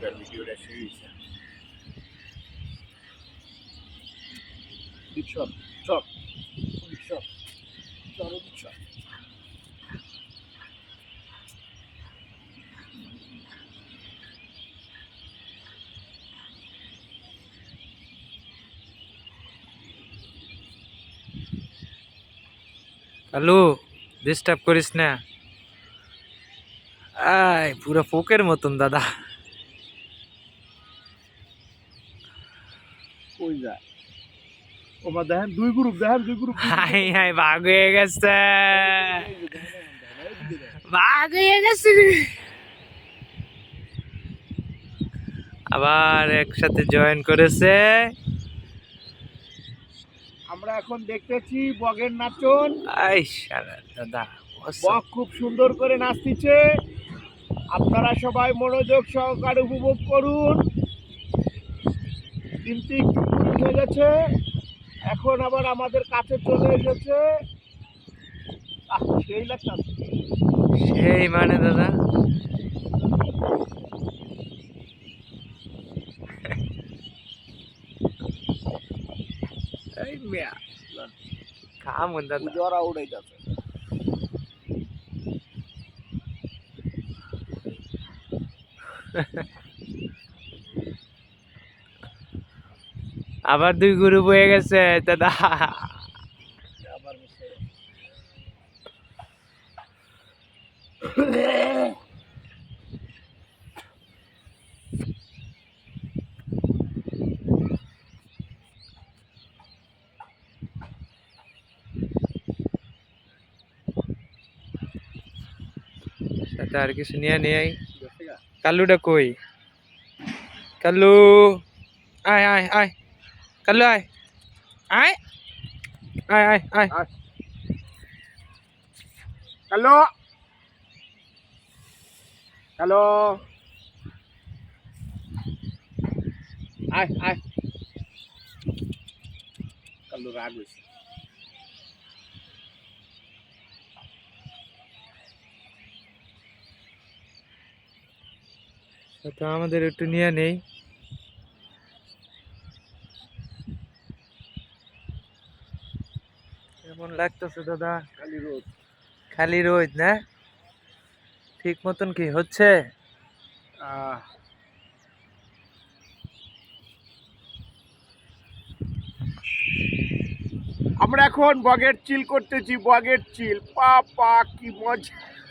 আজকের ভিডিওটা শেষ হয়েছে চল চল চল চল চল কালু ডিস্টার্ব করিস না আয় পুরো পোকের মতন দাদা যায়। ওমা দেখেন দুই গ্রুপ দেখেন দুই গ্রুপ হাই হাই বাঘ হয়ে গেছে। বাঘ হয়ে গেছে। আবার একসাথে জয়েন করেছে। আমরা এখন দেখতেছি বগের নাচন। আই শালা দাদা. বক খুব সুন্দর করে নাচতিছে। আপনারা সবাই মনোযোগ সহকারে উপভোগ করুন। একটু ভুল হয়ে গেছে। এখন আবার আমাদের কাছে চলে এসেছে। সেই লাগতাছে সেই মানে দাদা। এই মিয়া। কাম দাদা। জরা উড়ে যাচ্ছে। আবার দুই গ্রুপ হয়ে গেছে, দাদা। আবার মিশে সাথে আর কিছু নিয়ে নিয়ে গেছে গা? কালুটা কই? কালু আয় আয় আয়। কালু আয় আয় আয় আয় আয়। হ্যালো হ্যালো আয় আয় কালু রাগ হয়েছে আমাদের একটু নিয়ে নেই কেমন লাগতেছে দাদা? খালি রোদ। খালি রোদ না? ঠিক মতন কি হচ্ছে? আহ। আমরা এখন বগের চিল করতেছি বগের চিল। পা পা কি মজা।